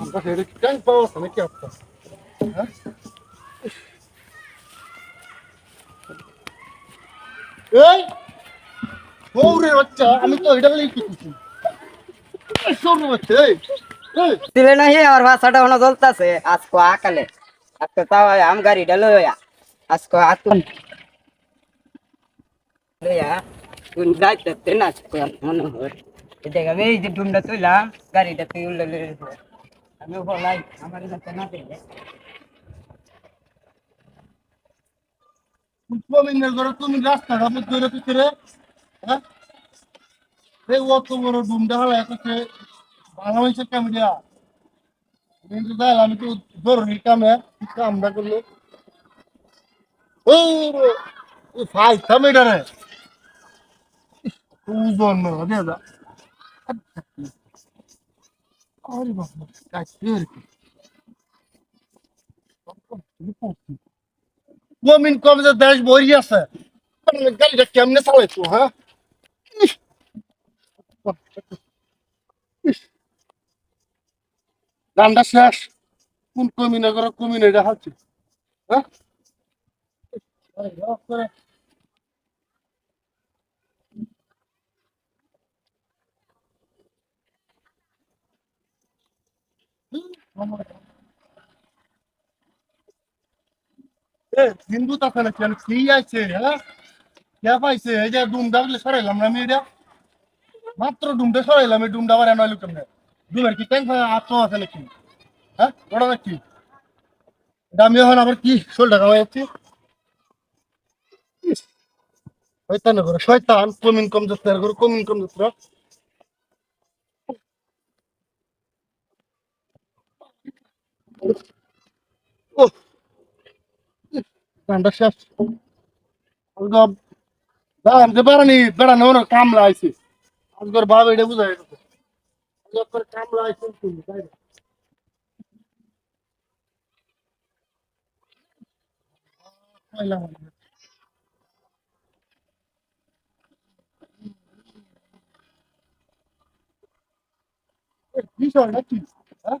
আমরা হেরে কেন পাওয়া নাকি আপনার হ্যাঁ এই বউরে বাচ্চা আমি তো এটা বলেই কিছু সৌরে বাচ্চা এই এই দিলে নাহি আমার ভাষাটা ওনা জ্বলতাছে আজকে আকালে আজকে তাও আম গাড়িটা লইয়া আজকে আতুন লইয়া তুই যাইতে না আজকে মনে হয় এটা আমি এই যে ডুমটা তুইলাম গাড়িটা তুই উল্লে আমি বলাই আমার কাছে না দিলে পুষ্পমিনের ঘরে তুমি রাস্তাটা ধরে পিছরে হ্যাঁ? এই অত বড় ডুমটা হলো দে দা আরে বাবা কাজ ফের মমিন কবে যে দেশ বই আছে। গাড়িটা কেমনে চালাইছো হ্যাঁ! গানটা শেষ। কোন কমিনে করে কমিনে হালছে হ্যাঁ আরে বাপ রে। হুম, আমার- এ, হিন্দু না কেন কি আছে হ্যাঁ? কে পাইছে? এই যে ডুমটা সরাইলাম না আমি এটা? মাত্র ডুমটা সরাইলাম, এই ডুমটা আবার এনে কেমনে ডুমের কি ট্যাঙ্ক আত্ম আছে নাকি? হ্যাঁ ওটা নাকি এটা আমি এখন আবার কি শোলটা কামাই যাচ্ছি শয়তান করে শয়তান, কমিন কম আর করে কমিন কম যাচ্ছে ও ঠান্ডা শেষ যে বেড়ানি বেড়ানো না কামলা আইছে। আজকের ভাব এটা বুঝা কামলা তুমি তাই না? এ, বিষয় নাকি? হ্যাঁ?